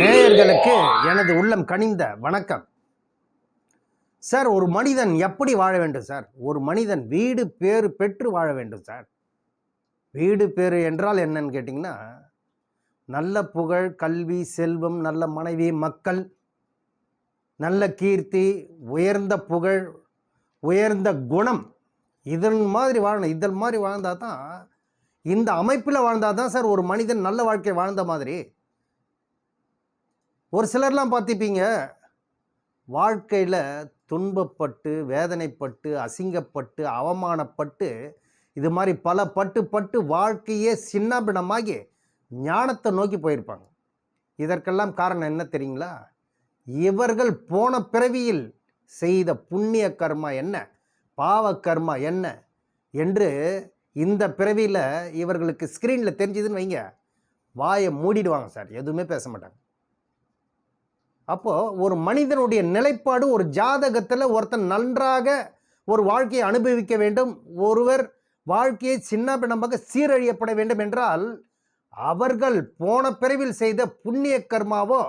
நேயர்களுக்கு எனது உள்ளம் கனிந்த வணக்கம். சார் ஒரு மனிதன் எப்படி வாழ வேண்டும் சார்? ஒரு மனிதன் வீடு பேறு பெற்று வாழ வேண்டும் சார். வீடு பேறு என்றால் என்னன்னு கேட்டிங்கன்னா நல்ல புகழ் கல்வி செல்வம் நல்ல மனைவி மக்கள் நல்ல கீர்த்தி உயர்ந்த புகழ் உயர்ந்த குணம் இதன் மாதிரி வாழணும். இதன் மாதிரி வாழ்ந்தால் தான் இந்த அமைப்பில் வாழ்ந்தால் தான் சார் ஒரு மனிதன் நல்ல வாழ்க்கை வாழ்ந்த மாதிரி. ஒரு சிலர்லாம் பார்த்திப்பீங்க வாழ்க்கையில் துன்பப்பட்டு வேதனைப்பட்டு அசிங்கப்பட்டு அவமானப்பட்டு இது மாதிரி பல பட்டு பட்டு வாழ்க்கையே சின்னபினமாகி ஞானத்தை நோக்கி போயிருப்பாங்க. இதற்கெல்லாம் காரணம் என்ன தெரியுங்களா? இவர்கள் போன பிறவியில் செய்த புண்ணிய கர்மா என்ன? பாவ கர்மா என்ன? என்று இந்த பிறவியில் இவர்களுக்கு ஸ்க்ரீனில் தெரிஞ்சுதுன்னு வைங்க. வாயை மூடிடுவாங்க சார். எதுவுமே பேச மாட்டாங்க. அப்போது ஒரு மனிதனுடைய நிலைப்பாடு ஒரு ஜாதகத்தில் ஒருத்தன் நன்றாக ஒரு வாழ்க்கையை அனுபவிக்க வேண்டும் ஒருவர் வாழ்க்கையை சின்ன பின்னமாக சீரழியப்பட வேண்டும் என்றால் அவர்கள் போன பிறவில் செய்த புண்ணிய கர்மாவோ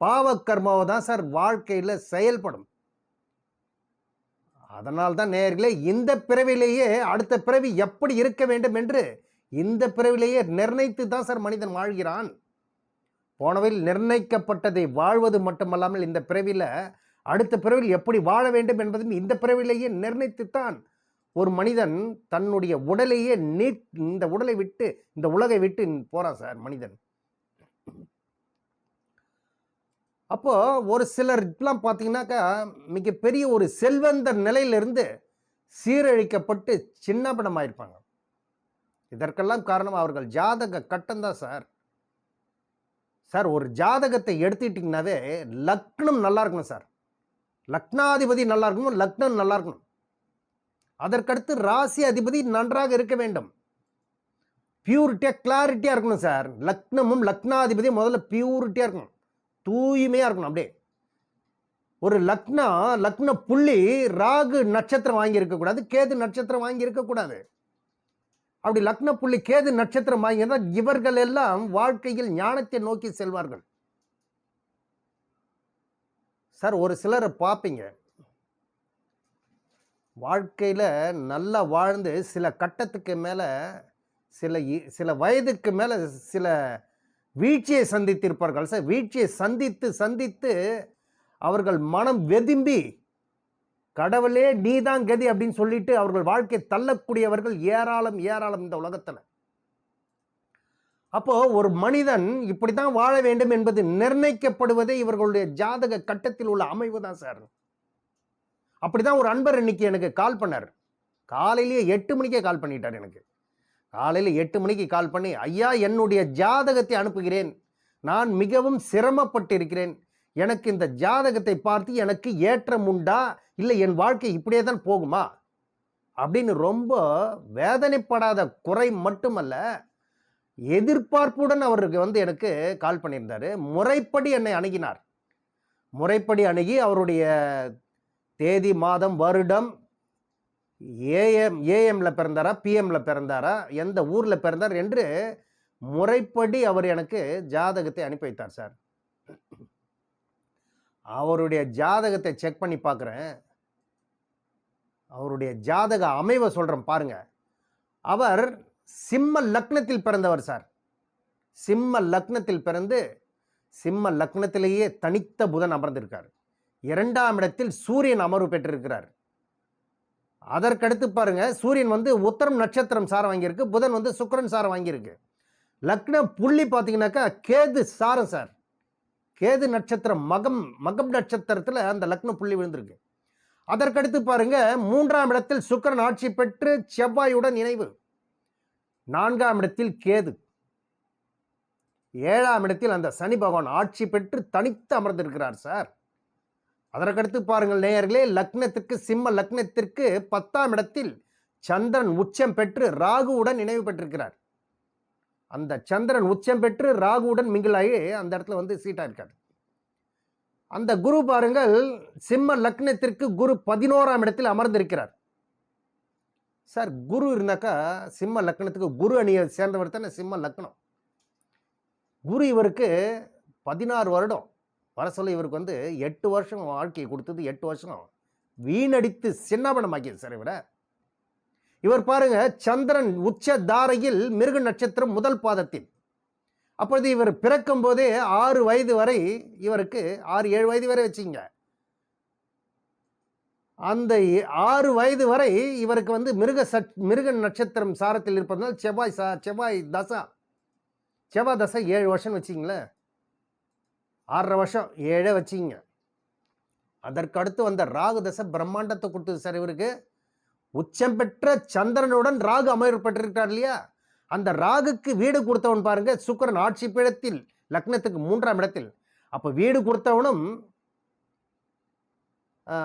பாவ கர்மாவோ தான் சார் வாழ்க்கையில் செயல்படும். அதனால் தான் நேர்களே இந்த பிறவிலேயே அடுத்த பிறவி எப்படி இருக்க வேண்டும் என்று இந்த பிறவிலேயே நிர்ணயித்து தான் சார் மனிதன் வாழ்கிறான். போனவில் நிர்ணயிக்கப்பட்டதை வாழ்வது மட்டுமல்லாமல் இந்த பிறவியில் அடுத்த பிறவில் எப்படி வாழ வேண்டும் என்பதும் இந்த பிறவிலேயே நிர்ணயித்துத்தான். ஒரு மனிதன் தன்னுடைய உடலையே நீட் இந்த உடலை விட்டு இந்த உலகை விட்டு போகிறான் சார் மனிதன். அப்போ ஒரு சிலர் இப்பெல்லாம் பார்த்தீங்கன்னாக்கா மிகப்பெரிய ஒரு செல்வந்த நிலையிலிருந்து சீரழிக்கப்பட்டு சின்னப்படமாயிருப்பாங்க இதற்கெல்லாம் காரணம் அவர்கள் ஜாதக கட்டம்தான் சார். சார் ஒரு ஜாதகத்தை எடுத்துக்கிட்டிங்கனாவே லக்னம் நல்லா இருக்கணும் சார். லக்னாதிபதி நல்லா இருக்கணும் லக்னம் நல்லா இருக்கணும். அதற்கடுத்து ராசி அதிபதி நன்றாக இருக்க வேண்டும். பியூரிட்டியாக கிளாரிட்டியாக இருக்கணும் சார். லக்னமும் லக்னாதிபதி முதல்ல பியூரிட்டியாக இருக்கணும். தூய்மையாக இருக்கணும் அப்படியே. ஒரு லக்னா லக்ன புள்ளி ராகு நட்சத்திரம் வாங்கியிருக்கக்கூடாது கேது நட்சத்திரம் வாங்கியிருக்கக்கூடாது அப்படி லக்ன புள்ளி கேது நட்சத்திரம் வாங்கியிருந்தால் இவர்கள் எல்லாம் வாழ்க்கையில் ஞானத்தை நோக்கி செல்வார்கள். சார் ஒரு சிலரை பார்ப்பீங்க. வாழ்க்கையில் நல்லா வாழ்ந்து சில கட்டத்துக்கு மேலே சில இ- சில வயதுக்கு மேலே சில வீழ்ச்சியை சந்தித்திருப்பார்கள். சார் வீழ்ச்சியை சந்தித்து சந்தித்து அவர்கள் மனம் வெதும்பி கடவுளே நீதான் கதி அப்படின்னு சொல்லிட்டு அவர்கள் வாழ்க்கை தள்ளக்கூடியவர்கள் ஏராளம் ஏராளம் இந்த உலகத்தில். அப்போ ஒரு மனிதன் இப்படி தான் வாழ வேண்டும் என்பது நிர்ணயிக்கப்படுவதே இவர்களுடைய ஜாதக கட்டத்தில் உள்ள அமைவு தான் சார். அப்படிதான் ஒரு அன்பர் இன்னைக்கு எனக்கு கால் பண்ணார். காலையிலேயே எட்டு மணிக்கே கால் பண்ணிட்டார் எனக்கு. காலையில் எட்டு மணிக்கு கால் பண்ணி ஐயா என்னுடைய ஜாதகத்தை அனுப்புகிறேன். நான் மிகவும் சிரமப்பட்டிருக்கிறேன். எனக்கு இந்த ஜாதகத்தை பார்த்து எனக்கு ஏற்றம் உண்டா? இல்லை என் வாழ்க்கை இப்படியே தான் போகுமா? அப்படின்னு ரொம்ப வேதனைப்படாத குறை மட்டுமல்ல எதிர்பார்ப்புடன் அவருக்கு வந்து எனக்கு கால் பண்ணியிருந்தார். முறைப்படி என்னை அணுகினார். முறைப்படி அணுகி அவருடைய தேதி மாதம் வருடம் ஏஎம் ஏஎம்ல பிறந்தாரா பிஎம்ல பிறந்தாரா எந்த ஊரில் பிறந்தார் என்று முறைப்படி அவர் எனக்கு ஜாதகத்தை அனுப்பி வைத்தார் சார். அவருடைய ஜாதகத்தை செக் பண்ணி பார்க்குறேன். அவருடைய ஜாதக அமைவை சொல்கிறோம் பாருங்க. அவர் சிம்ம லக்னத்தில் பிறந்தவர் சார். சிம்ம லக்னத்தில் பிறந்து சிம்ம லக்னத்திலேயே தனித்த புதன் அமர்ந்திருக்கார். இரண்டாம் இடத்தில் சூரியன் அமர்வு பெற்றிருக்கிறார். அதற்கடுத்து பாருங்க சூரியன் வந்து உத்தரம் நட்சத்திரம் சாரம் வாங்கியிருக்கு புதன் வந்து சுக்கரன் சாரம் வாங்கியிருக்கு. லக்ன புள்ளி பார்த்தீங்கன்னாக்கா கேது சாரம் சார். கேது நட்சத்திரம் மகம் மகம் நட்சத்திரத்தில் அந்த லக்ன புள்ளி விழுந்திருக்கு. அதற்கடுத்து பாருங்க மூன்றாம் இடத்தில் சுக்கிரன் ஆட்சி பெற்று செவ்வாயுடன் இணைவு. நான்காம் இடத்தில் கேது. ஏழாம் இடத்தில் அந்த சனி பகவான் ஆட்சி பெற்று தனித்து அமர்ந்திருக்கிறார் சார். அதற்கடுத்து பாருங்கள் நேயர்களே லக்னத்திற்கு சிம்ம லக்னத்திற்கு பத்தாம் இடத்தில் சந்திரன் உச்சம் பெற்று ராகுவுடன் இணைவு பெற்றிருக்கிறார். அந்த சந்திரன் உச்சம் பெற்று ராகுவுடன் மிங்கிலாகி அந்த இடத்துல வந்து சீட்டாக இருக்கார். அந்த குரு பாருங்கள் சிம்ம லக்னத்திற்கு குரு பதினோராம் இடத்தில் அமர்ந்திருக்கிறார். சார் குரு இருந்தாக்கா சிம்ம லக்னத்துக்கு குரு அணியை சேர்ந்தவர் தானே சிம்ம லக்னம். குரு இவருக்கு பதினாறு வருடம். வர சொல்ல இவருக்கு வந்து எட்டு வருஷம் வாழ்க்கையை கொடுத்தது எட்டு வருஷம் வீணடித்து சின்னபனமாக்கியது சார் இவரை. இவர் பாருங்க சந்திரன் உச்ச தாரையில் மிருக நட்சத்திரம் முதல் பாதத்தில். அப்பொழுது இவர் பிறக்கும் போதே ஆறு வயது வரை இவருக்கு ஆறு ஏழு வயது வரை வச்சிங்க அந்த எ- ஆறு வயது வரை இவருக்கு வந்து மிருக சட் மிருக நட்சத்திரம் சாரத்தில் இருப்பதனால் செவ்வாய் சா செவ்வாய் தசா செவ்வாய் தசை ஏழு வருஷம் வச்சிங்களேன் ஆறரை வருஷம் ஏழே வச்சிங்க அதற்கு அடுத்து வந்த ராகு தசை பிரம்மாண்டத்தை கொடுத்தது சார் இவருக்கு. உச்சம் பெற்ற சந்திரனுடன் ராகு அமைப்பட்டிருக்கிறார் இல்லையா? அந்த ராகுக்கு வீடு கொடுத்தவன் பாருங்க சுக்கிரன் ஆட்சி பீடத்தில் லக்னத்துக்கு மூன்றாம் இடத்தில். அப்போ வீடு கொடுத்தவனும்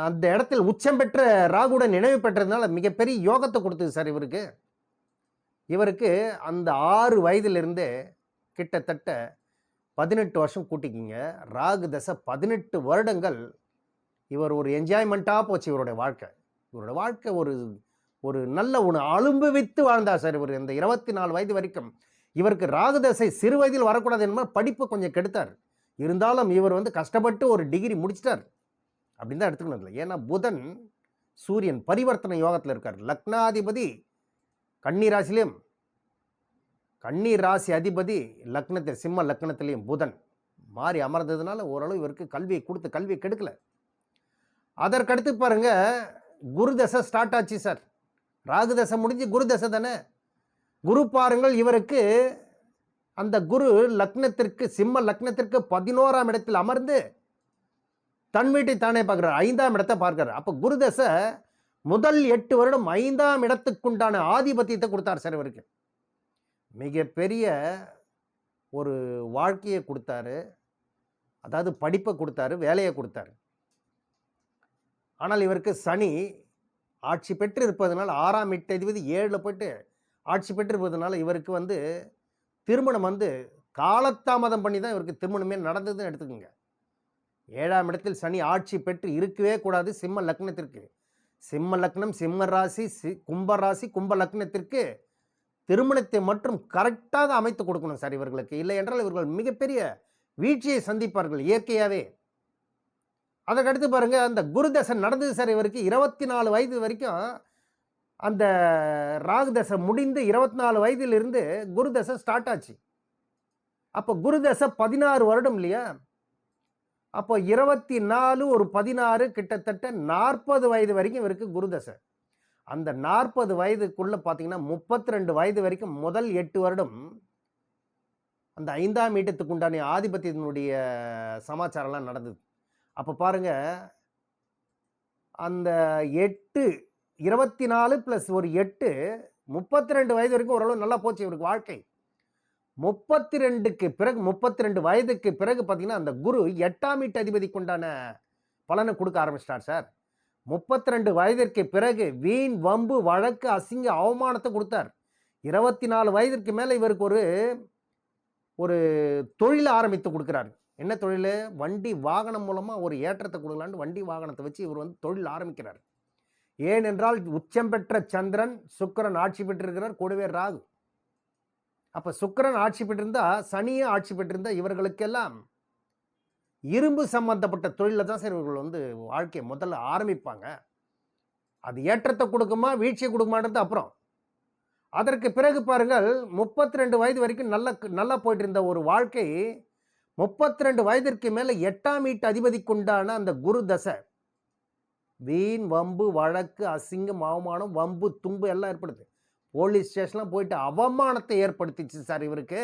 அந்த இடத்தில் உச்சம் பெற்ற ராகுடன் நினைவு பெற்றதுனால மிகப்பெரிய யோகத்தை கொடுத்தது சார் இவருக்கு. இவருக்கு அந்த ஆறு வயதிலிருந்து கிட்டத்தட்ட பதினெட்டு வருஷம் கூட்டிக்கிங்க. ராகு தசை பதினெட்டு வருடங்கள் இவர் ஒரு என்ஜாய்மெண்ட்டாக போச்சு இவருடைய வாழ்க்கை. இவரோட வாழ்க்கை ஒரு ஒரு நல்ல ஒன்று அனுபவித்து வாழ்ந்தார் சார் இவர். இந்த இருபத்தி நாலு வயது வரைக்கும் இவருக்கு ராகுதசை சிறு வயதில் வரக்கூடாது என்பது படிப்பு கொஞ்சம் கெடுத்தார். இருந்தாலும் இவர் வந்து கஷ்டப்பட்டு ஒரு டிகிரி முடிச்சிட்டார். அப்படின்னு தான் எடுத்துக்கணும் இல்லை ஏன்னா புதன் சூரியன் பரிவர்த்தனை யோகத்தில் இருக்கார். லக்னாதிபதி கன்னி ராசிலையும் கன்னி ராசி அதிபதி லக்னத்தில் சிம்ம லக்னத்திலையும் புதன் மாறி அமர்ந்ததுனால ஓரளவு இவருக்கு கல்வியை கொடுத்து கல்வியை கெடுக்கல. அதற்கடுத்து பாருங்கள் குரு தசை ஸ்டார்ட் ஆச்சு சார். ராகு தசை முடிஞ்சு குரு தசை தானே? குரு பாருங்கள் இவருக்கு அந்த குரு லக்னத்திற்கு சிம்ம லக்னத்திற்கு பதினோராம் இடத்தில் அமர்ந்து தன் வீட்டை தானே பார்க்குறார். ஐந்தாம் இடத்தை பார்க்குறார். அப்போ குரு தசை முதல் எட்டு வருடம் ஐந்தாம் இடத்துக்குண்டான ஆதிபத்தியத்தை கொடுத்தார் சார் இவருக்கு. மிகப்பெரிய ஒரு வாழ்க்கையை கொடுத்தாரு. அதாவது படிப்பை கொடுத்தாரு வேலையை கொடுத்தாரு. ஆனால் இவருக்கு சனி ஆட்சி பெற்று இருப்பதனால் ஆறாம் எட்டதிபதி ஏழில் போயிட்டு ஆட்சி பெற்று இருப்பதனால இவருக்கு வந்து திருமணம் வந்து காலத்தாமதம் பண்ணி தான் இவருக்கு திருமணமே நடந்ததுன்னு எடுத்துக்கோங்க. ஏழாம் இடத்தில் சனி ஆட்சி பெற்று இருக்கவே கூடாது சிம்ம லக்னத்திற்கு. சிம்ம லக்னம் சிம்ம ராசி சி கும்ப ராசி கும்ப லக்னத்திற்கு திருமணத்தை மட்டும் கரெக்டாக அமைத்து கொடுக்கணும் சார் இவர்களுக்கு. இல்லை என்றால் இவர்கள் மிகப்பெரிய வீழ்ச்சியை சந்திப்பார்கள் இயற்கையாகவே அதற்கடுத்து பாருங்கள் அந்த குருதசன் நடந்தது சார் இவருக்கு இருபத்தி நாலு வயது வரைக்கும். அந்த ராகு தசை முடிந்து இருபத்தி நாலு வயதிலிருந்து குருதசை ஸ்டார்ட் ஆச்சு. அப்போ குருதசை பதினாறு வருடம் இல்லையா? அப்போ இருபத்தி நாலு ஒரு பதினாறு கிட்டத்தட்ட நாற்பது வயது வரைக்கும் இவருக்கு குருதசை. அந்த நாற்பது வயதுக்குள்ளே பார்த்தீங்கன்னா முப்பத்தி ரெண்டு வயது வரைக்கும் முதல் எட்டு வருடம் அந்த ஐந்தாம் ஈட்டத்துக்கு உண்டான ஆதிபத்தியத்தினுடைய சமாச்சாரம்லாம் நடந்தது. அப்போ பாருங்க அந்த எட்டு இருபத்தி நாலு ப்ளஸ் ஒரு எட்டு முப்பத்தி ரெண்டு வயது வரைக்கும் ஓரளவு நல்லா போச்சு இவருக்கு வாழ்க்கை. முப்பத்தி ரெண்டுக்கு பிறகு முப்பத்தி ரெண்டு வயதுக்கு பிறகு பார்த்தீங்கன்னா அந்த குரு எட்டாம் வீட்டு அதிபதிக்கு உண்டான பலனை கொடுக்க ஆரம்பிச்சிட்டார் சார். முப்பத்தி ரெண்டு வயதிற்கு பிறகு வீண் வம்பு வழக்கு அசிங்க அவமானத்தை கொடுத்தார். இருபத்தி நாலு வயதிற்கு மேலே இவருக்கு ஒரு ஒரு தொழிலை ஆரம்பித்து கொடுக்குறாரு. என்ன தொழில்? வண்டி வாகனம் மூலமாக ஒரு ஏற்றத்தை கொடுக்கலான்னு வண்டி வாகனத்தை வச்சு இவர் வந்து தொழில் ஆரம்பிக்கிறார். ஏனென்றால் உச்சம் பெற்ற சந்திரன் சுக்கிரன் ஆட்சி பெற்றிருக்கிறார் கூடவே ராகு. அப்போ சுக்கரன் ஆட்சி பெற்றிருந்தா சனியும் ஆட்சி பெற்றிருந்தா இவர்களுக்கெல்லாம் இரும்பு சம்பந்தப்பட்ட தொழிலில் தான் சார் இவர்கள் வந்து வாழ்க்கையை முதல்ல ஆரம்பிப்பாங்க. அது ஏற்றத்தை கொடுக்குமா வீழ்ச்சியை கொடுக்குமான்றது அப்புறம். அதற்கு பிறகு பாருங்கள் முப்பத்தி ரெண்டு வயது வரைக்கும் நல்ல நல்லா போயிட்டு இருந்த ஒரு வாழ்க்கை முப்பத்தி ரெண்டு வயதிற்கு மேலே எட்டாம் வீட்டு அதிபதிக்குண்டான அந்த குரு தசை. வீண் வம்பு வழக்கு அசிங்கம் அவமானம் வம்பு தும்பு எல்லாம் ஏற்படுது. போலீஸ் ஸ்டேஷன்லாம் போயிட்டு அவமானத்தை ஏற்படுத்திச்சு சார் இவருக்கு.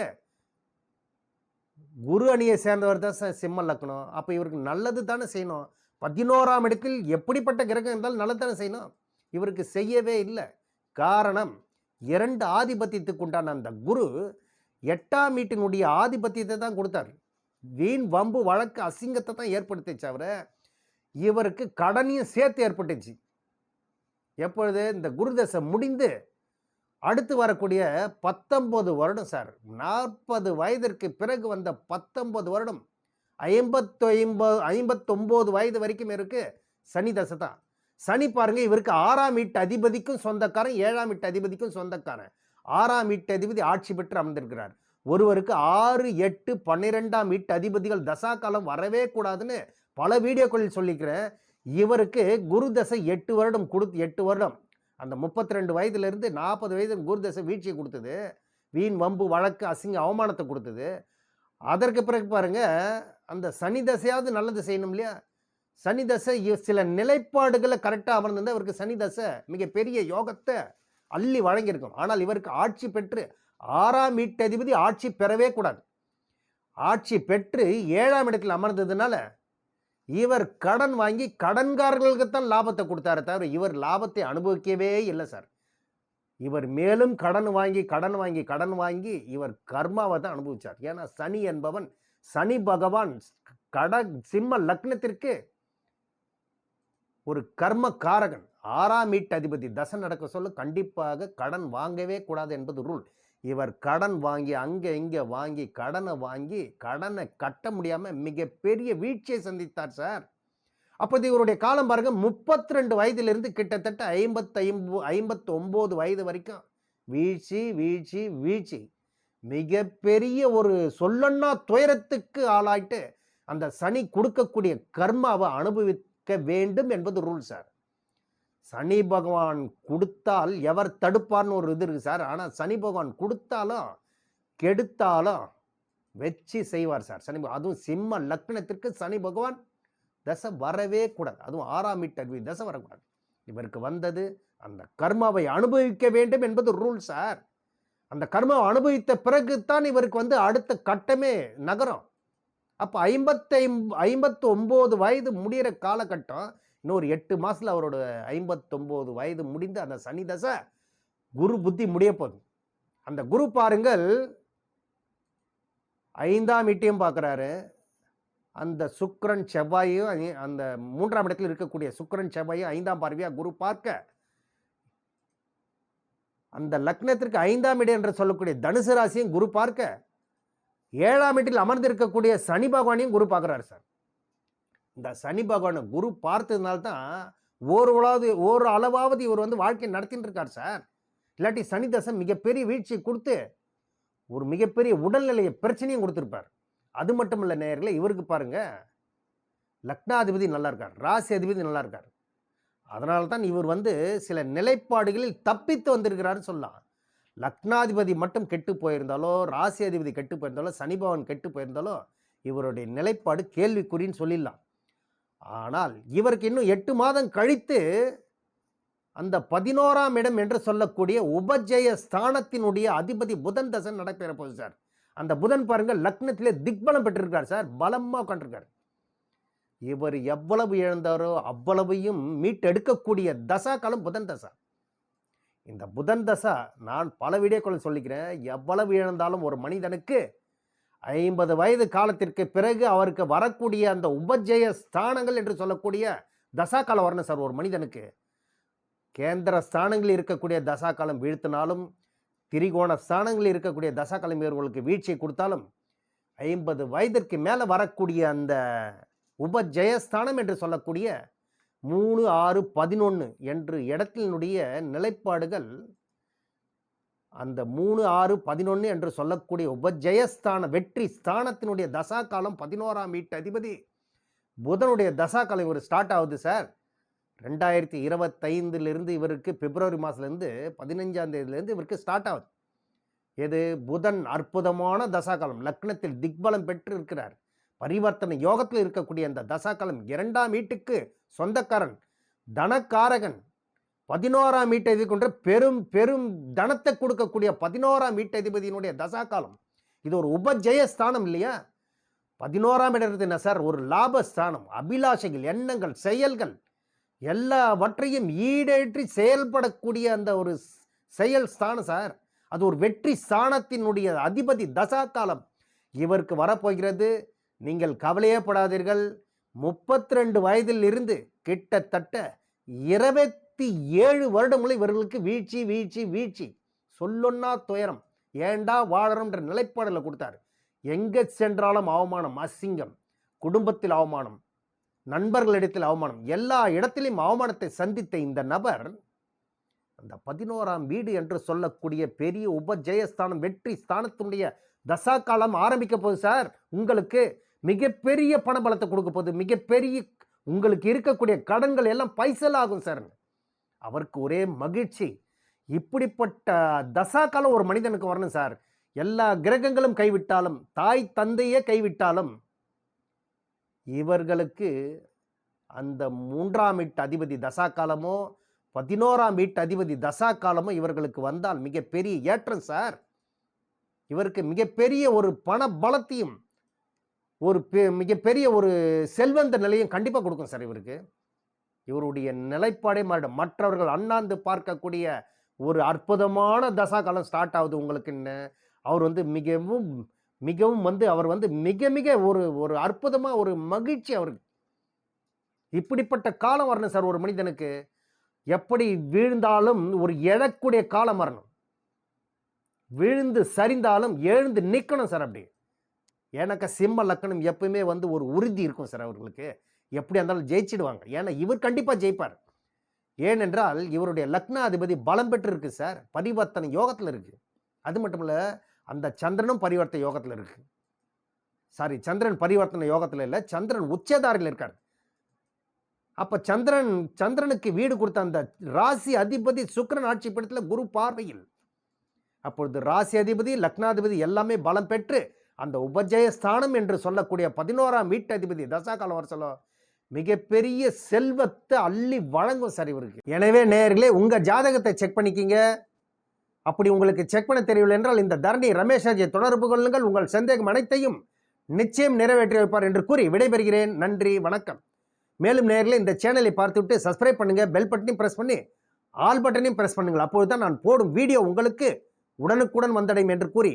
குரு அணியை சேர்ந்தவர் தான் சார் சிம்ம லக்னம். அப்போ இவருக்கு நல்லது தானே செய்யணும். பதினோராம் இடத்தில் எப்படிப்பட்ட கிரகம் இருந்தாலும் நல்லது தானே செய்யணும். இவருக்கு செய்யவே இல்லை. காரணம் இரண்டு ஆதிபத்தியத்துக்கு உண்டான அந்த குரு எட்டாம் வீட்டினுடைய ஆதிபத்தியத்தை தான் கொடுத்தார். வீண் வம்பு வழக்கு அசிங்கத்தை தான் ஏற்படுத்திச்சு அவரை. இவருக்கு கடனையும் சேர்த்து ஏற்பட்டுச்சு. எப்பொழுது இந்த குருதசை முடிந்து அடுத்து வரக்கூடிய பத்தொம்பது வருடம் சார் நாற்பது வயதிற்கு பிறகு வந்த பத்தொம்பது வருடம் ஐம்பத்து ஐம்பது ஐம்பத்தொம்போது வயது வரைக்கும் இருக்குது சனி தசை தான். சனி பாருங்கள் இவருக்கு ஆறாம் வீட்டு அதிபதிக்கும் சொந்தக்காரன் ஏழாம் வீட்டு அதிபதிக்கும் சொந்தக்காரன். ஆறாம் வீட்டு அதிபதி ஆட்சி பெற்று அமர்ந்திருக்கிறார். ஒருவருக்கு ஆறு எட்டு பன்னிரெண்டாம் வீட்டு அதிபதிகள் தசா காலம் வரவே கூடாதுன்னு பல வீடியோக்களில் சொல்லிக்கிறேன். இவருக்கு குரு தசை எட்டு வருடம் கொடுத்து எட்டு வருடம். அந்த முப்பத்தி ரெண்டு வயதுலேருந்து நாற்பது வயது குரு தசை வீழ்ச்சியை கொடுத்தது. வீண் வம்பு வழக்கு அசிங்க அவமானத்தை கொடுத்தது. அதற்கு பிறகு பாருங்க அந்த சனி தசையாவது நல்லது செய்யணும் இல்லையா? சனி தசை சில நிலைப்பாடுகளை கரெக்டாக அமர்ந்திருந்தால் இவருக்கு சனி தசை மிகப்பெரிய யோகத்தை அள்ளி வழங்கியிருக்கும். ஆனால் இவருக்கு ஆட்சி பெற்று ஆறாம் வீட்டதிபதி ஆட்சி பெறவே கூடாது. ஆட்சி பெற்று ஏழாம் இடத்தில் அமர்ந்ததுனால இவர் கடன் வாங்கி கடன்காரர்களுக்கு தான் லாபத்தை கொடுத்தாரே தவிர இவர் லாபத்தை அனுபவிக்கவே இல்லை சார். இவர் மேலும் கடன் வாங்கி கடன் வாங்கி கடன் வாங்கி இவர் கர்மாவை தான் அனுபவித்தார் ஏன்னா சனி என்பவன் சனி பகவான் கட சிம்ம லக்னத்திற்கு ஒரு கர்ம காரகன் ஆறாம் வீட்டு அதிபதி தசை நடக்க சொல்ல கண்டிப்பாக கடன் வாங்கவே கூடாது என்பது ரூல். இவர் கடன் வாங்கி அங்கே இங்கே வாங்கி கடனை வாங்கி கடனை கட்ட முடியாமல் மிகப்பெரிய வீழ்ச்சியை சந்தித்தார் சார். அப்போது இவருடைய காலம் பாருங்க முப்பத்தி ரெண்டு வயதிலிருந்து கிட்டத்தட்ட ஐம்பத்தி ஐம்பது ஐம்பத்தி ஒம்பது வயது வரைக்கும். வீழ்ச்சி வீழ்ச்சி வீழ்ச்சி. மிகப்பெரிய ஒரு சொல்லன்னா துயரத்துக்கு ஆளாயிட்டு அந்த சனி கொடுக்கக்கூடிய கர்மாவை அனுபவிக்க வேண்டும் என்பது ரூல் சார். சனி பகவான் கொடுத்தால் எவர் தடுப்பார்னு ஒரு இது இருக்கு சார். ஆனால் சனி பகவான் கொடுத்தாலும் கெடுத்தாலும் வச்சு செய்வார் சார். சனி பகவான். அதுவும் சிம்ம லக்னத்திற்கு சனி பகவான் தசை வரவே கூடாது. அதுவும் ஆறாம் வீட்டு தசை வரக்கூடாது. இவருக்கு வந்தது அந்த கர்மாவை அனுபவிக்க வேண்டும் என்பது ரூல் சார். அந்த கர்மாவை அனுபவித்த பிறகு தான் இவருக்கு வந்து அடுத்த கட்டமே நகரம். அப்போ ஐம்பத்தை ஐம்பத்து ஒம்பது வயது முடிகிற காலகட்டம் இன்னொரு எட்டு மாதத்தில் அவரோட ஐம்பத்தொம்போது வயது முடிந்து அந்த சனி தசை குரு புத்தி முடிய போகுது. அந்த குரு பாருங்கள் ஐந்தாம் வீட்டையும் பார்க்குறாரு. அந்த சுக்கரன் செவ்வாயும் அந்த மூன்றாம் இடத்தில் இருக்கக்கூடிய சுக்கரன் செவ்வாயும் ஐந்தாம் பார்வையாக குரு பார்க்க அந்த லக்னத்திற்கு ஐந்தாம் இடம் என்று சொல்லக்கூடிய தனுசு ராசியும் குரு பார்க்க ஏழாம் வீட்டில் அமர்ந்திருக்கக்கூடிய சனி பகவானையும் குரு பார்க்குறாரு சார். இந்த சனி பகவானை குரு பார்த்ததுனால தான் ஓரளவாவது ஒரு அளவாவது இவர் வந்து வாழ்க்கை நடத்தின்னு இருக்கார் சார். இல்லாட்டி சனி தசை மிகப்பெரிய வீழ்ச்சியை கொடுத்து ஒரு மிகப்பெரிய உடல்நிலையை பிரச்சனையும் கொடுத்துருப்பார். அது மட்டும் இல்லை நேரில் இவருக்கு பாருங்கள் லக்னாதிபதி நல்லா இருக்கார் ராசி அதிபதி நல்லா இருக்கார் அதனால தான் இவர் வந்து சில நிலைப்பாடுகளில் தப்பித்து வந்திருக்கிறாருன்னு சொல்லலாம். லக்னாதிபதி மட்டும் கெட்டு போயிருந்தாலோ ராசி அதிபதி கெட்டு போயிருந்தாலோ சனிபவன் கெட்டு போயிருந்தாலோ இவருடைய நிலைப்பாடு கேள்விக்குறின்னு சொல்லிடலாம். ஆனால் இவருக்கு இன்னும் எட்டு மாதம் கழித்து அந்த பதினோராம் இடம் என்று சொல்லக்கூடிய உபஜய ஸ்தானத்தினுடைய அதிபதி புதன் தசன் நடைபெற போகுது சார். அந்த புதன் பாருங்கள் லக்னத்திலே திக்பலம் பெற்றிருக்கார் சார். பலமாக உட்காந்துருக்கார் இவர் எவ்வளவு இழந்தாரோ அவ்வளவையும் மீட்டெடுக்கக்கூடிய தசா காலம் புதன் தசா. இந்த புதன் தசா நான் பல வீடியோக்களில் சொல்லிக்கிறேன். எவ்வளவு இழந்தாலும் ஒரு மனிதனுக்கு ஐம்பது வயது காலத்திற்கு பிறகு அவருக்கு வரக்கூடிய அந்த உபஜய ஸ்தானங்கள் என்று சொல்லக்கூடிய தசா காலம் வரணும் சார் ஒரு மனிதனுக்கு. கேந்திர ஸ்தானங்களில் இருக்கக்கூடிய தசா காலம் வீழ்த்தினாலும் திரிகோண ஸ்தானங்களில் இருக்கக்கூடிய தசா காலம் இவர்களுக்கு வீழ்ச்சியை கொடுத்தாலும் ஐம்பது வயதிற்கு மேலே வரக்கூடிய அந்த உபஜயஸ்தானம் என்று சொல்லக்கூடிய மூணு ஆறு பதினொன்று என்று இடத்தினுடைய நிலைப்பாடுகள் அந்த மூணு ஆறு பதினொன்று என்று சொல்லக்கூடிய உபஜயஸ்தான வெற்றி ஸ்தானத்தினுடைய தசா காலம் பதினோராம் வீட்டு அதிபதி புதனுடைய தசா காலம் இவர் ஸ்டார்ட் ஆகுது சார் ரெண்டாயிரத்தி இருபத்தைந்துலேருந்து இவருக்கு பிப்ரவரி மாதத்துலேருந்து பதினஞ்சாம் தேதியிலேருந்து இவருக்கு ஸ்டார்ட் ஆகுது. எது? புதன் அற்புதமான தசா காலம் லக்னத்தில் திக்பலம் பெற்று இருக்கிறார் பரிவர்த்தனை யோகத்தில் இருக்கக்கூடிய அந்த தசா காலம் இரண்டாம் வீட்டுக்கு சொந்தக்காரன் தனக்காரகன் பதினோராம் மீட்டதி கொன்ற பெரும் பெரும் தனத்தை கொடுக்கக்கூடிய பதினோராம் வீட்டதிபதியினுடைய தசாகாலம். இது ஒரு உபஜய ஸ்தானம் இல்லையா? பதினோராம் இடத்து என்ன சார்? ஒரு லாபஸ்தானம். அபிலாஷைகள் எண்ணங்கள் செயல்கள் எல்லாவற்றையும் ஈடேற்றி செயல்படக்கூடிய அந்த ஒரு செயல் ஸ்தானம் சார். அது ஒரு வெற்றி ஸ்தானத்தினுடைய அதிபதி தசா காலம் இவருக்கு வரப்போகிறது நீங்கள் கவலையப்படாதீர்கள் முப்பத்தி ரெண்டு வயதில் இருந்து கிட்டத்தட்ட இருபத்தி ஏழு வருடங்களும் இவர்களுக்கு வீழ்ச்சி வீழ்ச்சி வீழ்ச்சி. சொல்லொன்னா துயரம். ஏண்டா வாழறோம்ன்ற நிலைப்பாடில் கொடுத்தாரு. எங்கே சென்றாலும் அவமானம் அசிங்கம். குடும்பத்தில் அவமானம். நண்பர்களிடத்தில் அவமானம். எல்லா இடத்திலும் அவமானத்தை சந்தித்த இந்த நபர் அந்த பதினோராம் வீடு என்று சொல்லக்கூடிய பெரிய உபஜெயஸ்தானம் வெற்றி ஸ்தானத்தினுடைய தசா காலம் ஆரம்பிக்க போகுது சார். உங்களுக்கு மிகப்பெரிய பணபலத்தை கொடுக்க போகுது. மிகப்பெரிய உங்களுக்கு இருக்கக்கூடிய கடன்கள் எல்லாம் பைசல் ஆகும் சார். அவருக்கு ஒரே மகிழ்ச்சி. இப்படிப்பட்ட தசா காலம் ஒரு மனிதனுக்கு வரணும் சார். எல்லா கிரகங்களும் கைவிட்டாலும் தாய் தந்தையே கைவிட்டாலும் இவர்களுக்கு அந்த மூன்றாம் வீட்டு அதிபதி தசா காலமோ பதினோராம் வீட்டு அதிபதி தசா காலமோ இவர்களுக்கு வந்தால் மிகப்பெரிய ஏற்றம் சார். இவருக்கு மிகப்பெரிய ஒரு பண பலத்தையும் ஒரு பெ- மிகப்பெரிய ஒரு செல்வந்த நிலையும் கண்டிப்பாக கொடுக்கும் சார் இவருக்கு. இவருடைய நிலைப்பாடே மாறிடும். மற்றவர்கள் அண்ணாந்து பார்க்கக்கூடிய ஒரு அற்புதமான தசா காலம் ஸ்டார்ட் ஆகுது உங்களுக்குன்னு. அவர் வந்து மிகவும் மிகவும் வந்து அவர் வந்து மிக மிக ஒரு ஒரு அற்புதமாக ஒரு மகிழ்ச்சி அவருக்கு. இப்படிப்பட்ட காலம் வரணும் சார் ஒரு மனிதனுக்கு. எப்படி வீழ்ந்தாலும் ஒரு எழக்கூடிய காலம் வரணும். விழுந்து சரிந்தாலும் எழுந்து நிற்கணும் சார் அப்படி. எனக்கு சிம்ம லக்கணம் எப்பவுமே வந்து ஒரு உறுதி இருக்கும் சார் அவர்களுக்கு. எப்படி இருந்தாலும் ஜெயிச்சிடுவாங்க. ஏன்னா இவர் கண்டிப்பாக ஜெயிப்பார். ஏனென்றால் இவருடைய லக்னாதிபதி பலம் பெற்று இருக்கு சார். பரிவர்த்தனை யோகத்தில் இருக்கு. அது மட்டும் இல்ல அந்த சந்திரனும் பரிவர்த்தனை யோகத்தில் இருக்கு. சாரி சந்திரன் பரிவர்த்தனை யோகத்தில் இல்லை சந்திரன் உச்சதாரில் இருக்கார். அப்ப சந்திரன் சந்திரனுக்கு வீடு கொடுத்த அந்த ராசி அதிபதி சுக்கரன் ஆட்சி படத்தில் குரு பார்வையில். அப்பொழுது ராசி அதிபதி லக்னாதிபதி எல்லாமே பலம் பெற்று அந்த உபஜய ஸ்தானம் என்று சொல்லக்கூடிய பதினோராம் வீட்டு அதிபதி தசா காலம் வர சொல்ல மிகப்பெரிய செல்வத்தை அள்ளி வழங்கும் சார் இவருக்கு எனவே நேர்களே உங்கள் ஜாதகத்தை செக் பண்ணிக்கிங்க. அப்படி உங்களுக்கு செக் பண்ண தெரியவில்லை என்றால் இந்த தரணி ரமேஷாஜியை தொடர்பு கொள்ளுங்கள். உங்கள் சந்தேகம் அனைத்தையும் நிச்சயம் நிறைவேற்றி வைப்பார் என்று கூறி விடைபெறுகிறேன். நன்றி வணக்கம். மேலும் நேரில் இந்த சேனலை பார்த்துவிட்டு சப்ஸ்கிரைப் பண்ணுங்கள் பெல் பட்டனையும் ப்ரெஸ் பண்ணி ஆல் பட்டனையும் ப்ரெஸ் பண்ணுங்கள். அப்போது தான் நான் போடும் வீடியோ உங்களுக்கு உடனுக்குடன் வந்தடையும் என்று கூறி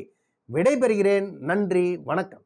விடைபெறுகிறேன். நன்றி வணக்கம்.